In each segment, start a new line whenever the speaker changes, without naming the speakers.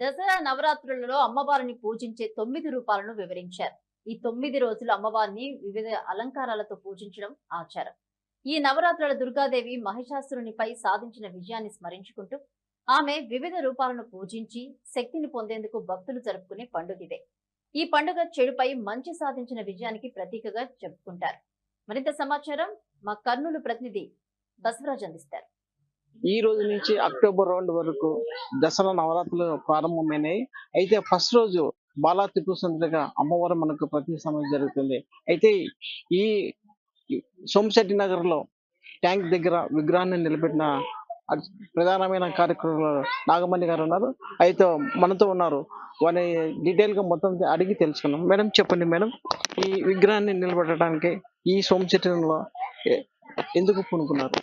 దసరా నవరాత్రులలో అమ్మవారిని పూజించే తొమ్మిది రూపాలను వివరించారు. ఈ తొమ్మిది రోజులు అమ్మవారిని వివిధ అలంకారాలతో పూజించడం ఆచారం. ఈ నవరాత్రుల దుర్గాదేవి మహిషాసురునిపై సాధించిన విజయాన్ని స్మరించుకుంటూ ఆమె వివిధ రూపాలను పూజించి శక్తిని పొందేందుకు భక్తులు జరుపుకునే పండుగ ఇదే ఈ పండుగ చెడుపై మంచి సాధించిన విజయానికి ప్రతీకగా చెప్పుకుంటారు. మరింత సమాచారం మా కర్నూలు ప్రతినిధి బసవరాజ్ అందిస్తారు.
ఈ రోజు నుంచి అక్టోబర్ రెండు వరకు దసరా నవరాత్రులు ప్రారంభమైనాయి. అయితే ఫస్ట్ రోజు బాలా త్రిపుర సుందరిగా అమ్మవారు మనకు ప్రతి సమయం జరుగుతుంది. అయితే ఈ సోమశెట్టి నగర్లో ట్యాంక్ దగ్గర విగ్రహాన్ని నిలబెట్టిన ప్రధానమైన కార్యక్రమంలో నాగమణి గారు ఉన్నారు. అయితే మనతో ఉన్నారు. వారి డీటెయిల్గా మొత్తం అడిగి తెలుసుకున్నాం మేడం చెప్పండి మేడం ఈ విగ్రహాన్ని నిలబెట్టడానికి ఈ సోమశెట్టిలో ఎందుకు పూనుకున్నారు?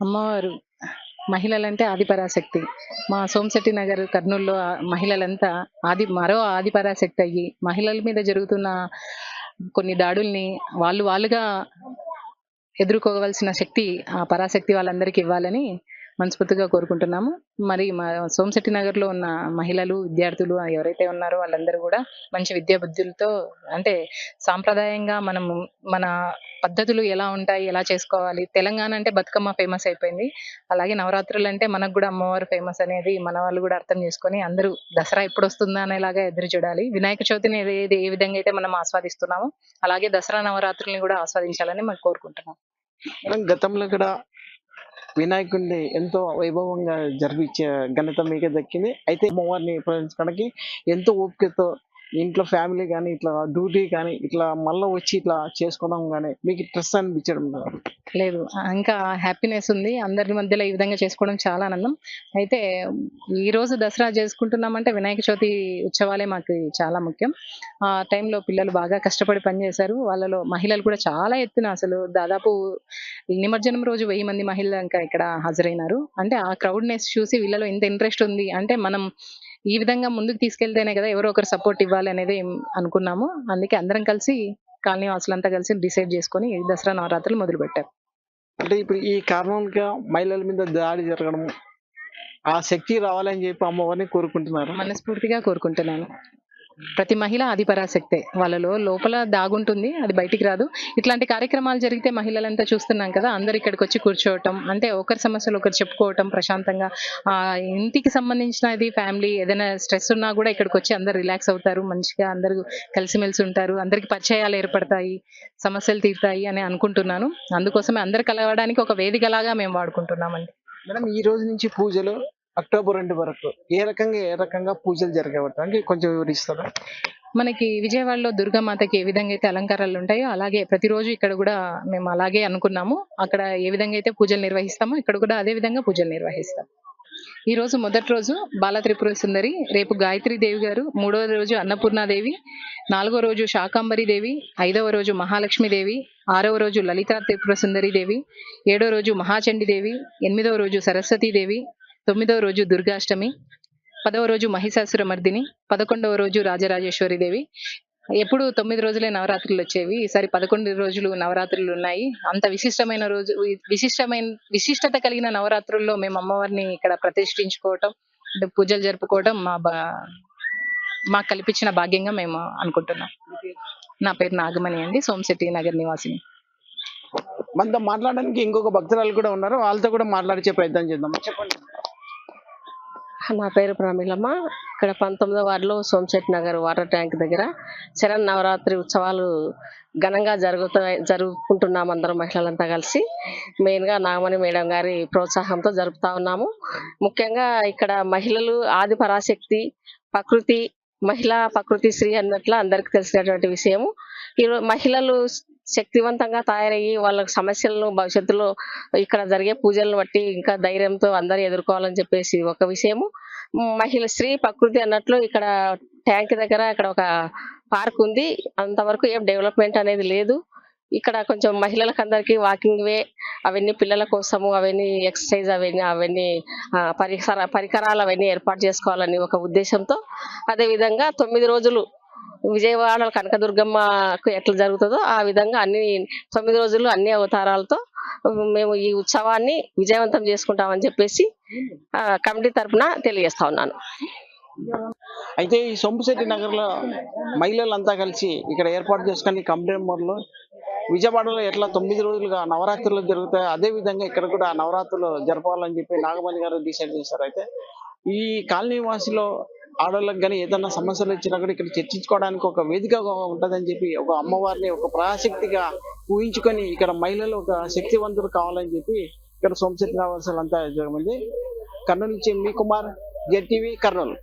అమ్మవారు మహిళలంటే ఆదిపరాశక్తి. మా సోమశెట్టి నగర్ కర్నూలులో మహిళలంతా ఆది మరో ఆదిపరాశక్తి అయ్యి మహిళల మీద జరుగుతున్న కొన్ని దాడుల్ని వాళ్ళు వాళ్ళుగా ఎదుర్కోవలసిన శక్తి ఆ పరాశక్తి వాళ్ళందరికీ ఇవ్వాలని మనస్ఫూర్తిగా కోరుకుంటున్నాము. మరి మా సోమశెట్టి నగర్లో ఉన్న మహిళలు విద్యార్థులు ఎవరైతే ఉన్నారో వాళ్ళందరూ కూడా మంచి విద్యా బుద్ధులతో అంటే సాంప్రదాయంగా మనం మన పద్ధతులు ఎలా ఉంటాయి ఎలా చేసుకోవాలి? తెలంగాణ అంటే బతుకమ్మ ఫేమస్ అయిపోయింది. అలాగే నవరాత్రులు అంటే మనకు కూడా అమ్మవారు ఫేమస్ అనేది మన వాళ్ళు కూడా అర్థం చేసుకొని అందరూ దసరా ఎప్పుడు వస్తుందా అనేలాగా ఎదురు చూడాలి. వినాయక చవితిని ఏది ఏ విధంగా అయితే మనం ఆస్వాదిస్తున్నామో అలాగే దసరా నవరాత్రుల్ని కూడా ఆస్వాదించాలని మనం కోరుకుంటున్నాం.
గతంలో కూడా వినాయకుడిని ఎంతో వైభవంగా జరిపించే ఘనత మీకే దక్కింది. అయితే అమ్మవారిని ప్రవేశించడానికి ఎంతో ఓపికతో ఇంట్లో ఫ్యామిలీ కానీ ఇట్లా డ్యూటీ కానీ ఇట్లా మళ్ళీ వచ్చి ఇట్లా చేసుకోవడం కానీ మీకు స్ట్రెస్ అనిపించడం లేదు?
ఇంకా హ్యాపీనెస్ ఉంది. అందరి మధ్యలో ఈ విధంగా చేసుకోవడం చాలా ఆనందం. అయితే ఈ రోజు దసరా చేసుకుంటున్నామంటే వినాయక చవితి ఉత్సవాలే మాకు చాలా ముఖ్యం. ఆ టైంలో పిల్లలు బాగా కష్టపడి పనిచేశారు వాళ్ళలో మహిళలు కూడా చాలా ఎత్తున అసలు దాదాపు నిమజ్జనం రోజు వెయ్యి మంది మహిళలు ఇంకా ఇక్కడ హాజరైనారు. అంటే ఆ క్రౌడ్నెస్ చూసి వీళ్ళలో ఎంత ఇంట్రెస్ట్ ఉంది అంటే మనం ఈ విధంగా ముందుకు తీసుకెళ్తేనే కదా ఎవరో ఒకరు సపోర్ట్ ఇవ్వాలి అనేది అనుకున్నాము. అందుకే అందరం కలిసి కాలనీ వాసులంతా కలిసి డిసైడ్ చేసుకొని దసరా నవరాత్రులు మొదలు పెట్టారు
అంటే ఇప్పుడు ఈ కారణంగా మహిళల మీద దాడి జరగడం ఆ శక్తి రావాలని చెప్పి అమ్మవారిని కోరుకుంటున్నారు?
మనస్ఫూర్తిగా కోరుకుంటున్నాను. ప్రతి మహిళ ఆది పరాశక్తే. వాళ్ళలో లోపల దాగుంటుంది అది బయటికి రాదు. ఇట్లాంటి కార్యక్రమాలు జరిగితే మహిళలంతా చూస్తున్నాం కదా అందరు ఇక్కడికి వచ్చి కూర్చోవటం అంటే ఒకరి సమస్యలు ఒకరు చెప్పుకోవటం ప్రశాంతంగా. ఆ ఇంటికి సంబంధించినది ఫ్యామిలీ ఏదైనా స్ట్రెస్ ఉన్నా కూడా ఇక్కడికి వచ్చి అందరు రిలాక్స్ అవుతారు మంచిగా అందరూ కలిసిమెలిసి ఉంటారు అందరికి పరిచయాలు ఏర్పడతాయి సమస్యలు తీరుతాయి అని అనుకుంటున్నాను. అందుకోసమే అందరు కలవడానికి ఒక వేదికలాగా మేము వాడుకుంటున్నామండి.
మేడం ఈ రోజు నుంచి పూజలు అక్టోబర్ రెండు వరకు. ఏ రకంగా ఏ రకంగా పూజలు జరగబడతాయి కొంచెం వివరిస్తారా?
మనకి విజయవాడలో దుర్గామాతకి ఏ విధంగా అయితే అలంకారాలు ఉంటాయో అలాగే ప్రతిరోజు ఇక్కడ కూడా మేము అలాగే అనుకున్నాము. అక్కడ ఏ విధంగా అయితే పూజలు నిర్వహిస్తామో ఇక్కడ కూడా అదే విధంగా పూజలు నిర్వహిస్తాం. ఈ రోజు మొదటి రోజు బాల త్రిపుర సుందరి రేపు గాయత్రి దేవి గారు మూడవ రోజు అన్నపూర్ణాదేవి నాలుగో రోజు శాకాంబరి దేవి ఐదవ రోజు మహాలక్ష్మి దేవి ఆరవ రోజు లలితా త్రిపుర సుందరి దేవి ఏడో రోజు మహాచండి దేవి ఎనిమిదవ రోజు సరస్వతీదేవి తొమ్మిదవ రోజు దుర్గాష్టమి పదవ రోజు మహిషాసుర మర్దిని పదకొండవ రోజు రాజరాజేశ్వరి దేవి. ఎప్పుడు తొమ్మిది రోజులే నవరాత్రులు వచ్చేవి. ఈసారి పదకొండు రోజులు నవరాత్రులు ఉన్నాయి. అంత విశిష్టమైన రోజు విశిష్టమైన విశిష్టత కలిగిన నవరాత్రుల్లో మేము అమ్మవారిని ఇక్కడ ప్రతిష్ఠించుకోవటం పూజలు జరుపుకోవటం మా బా మాకు కల్పించిన భాగ్యంగా మేము అనుకుంటున్నాం. నా పేరు నాగమణి అండి సోమశెట్టి నగర్ నివాసిని.
మనతో మాట్లాడడానికి ఇంకొక భక్తురాలు కూడా ఉన్నారు. వాళ్ళతో కూడా మాట్లాడించే ప్రయత్నం చేద్దాం. చెప్పండి.
నా పేరు ప్రమీలమ్మ. ఇక్కడ పంతొమ్మిదో వార్డులో సోమశెట్టి నగర్ వాటర్ ట్యాంక్ దగ్గర శరణ్ నవరాత్రి ఉత్సవాలు ఘనంగా జరుగుతాయి జరుపుకుంటున్నాం అందరం మహిళలంతా కలిసి. మెయిన్గా నాగమణి మేడం గారి ప్రోత్సాహంతో జరుపుతా ఉన్నాము. ముఖ్యంగా ఇక్కడ మహిళలు ఆది పరాశక్తి ప్రకృతి మహిళా ప్రకృతి శ్రీ అన్నట్లు అందరికి తెలిసినటువంటి విషయము. ఈరోజు మహిళలు శక్తివంతంగా తయారయ్యి వాళ్ళ సమస్యలను భవిష్యత్తులో ఇక్కడ జరిగే పూజలను బట్టి ఇంకా ధైర్యంతో అందరు ఎదుర్కోవాలని చెప్పేసి ఒక విషయము. మహిళ స్త్రీ ప్రకృతి అన్నట్లు ఇక్కడ ట్యాంక్ దగ్గర ఇక్కడ ఒక పార్క్ ఉంది. అంతవరకు ఏం డెవలప్మెంట్ అనేది లేదు. ఇక్కడ కొంచెం మహిళలకు అందరికీ వాకింగ్ వే అవన్నీ పిల్లల కోసము అవన్నీ ఎక్సర్సైజ్ అవన్నీ అవన్నీ పరిసర పరికరాలు అవన్నీ ఏర్పాటు చేసుకోవాలని ఒక ఉద్దేశంతో అదేవిధంగా తొమ్మిది రోజులు విజయవాడ కనకదుర్గమ్మకు ఎట్లా జరుగుతుందో ఆ విధంగా అన్ని తొమ్మిది రోజులు అన్ని అవతారాలతో మేము ఈ ఉత్సవాన్ని విజయవంతం చేసుకుంటామని చెప్పేసి కమిటీ తరపున తెలియజేస్తా ఉన్నాను.
అయితే ఈ సొంపుశెట్టి నగర్లో మహిళలంతా కలిసి ఇక్కడ ఏర్పాటు చేసుకుని కంప్లైంబర్లు విజయవాడలో ఎట్లా తొమ్మిది రోజులుగా నవరాత్రులు జరుగుతాయి అదే విధంగా ఇక్కడ కూడా నవరాత్రులు జరపాలని చెప్పి నాగమణి గారు డిసైడ్ చేశారు. అయితే ఈ కాలనీ వాసిలో ఆడవాళ్ళకి కానీ ఏదైనా సమస్యలు వచ్చినా కూడా ఇక్కడ చర్చించుకోవడానికి ఒక వేదికగా ఉంటుందని చెప్పి ఒక అమ్మవారిని ఒక ప్రాశక్తిగా ఊహించుకొని ఇక్కడ మహిళలు ఒక శక్తివంతులు కావాలని చెప్పి ఇక్కడ సోమశెట్టి అంతా జరగమంది కర్నూలు నుంచి మీ కుమార్ జెడ్టీవీ కర్నూలు.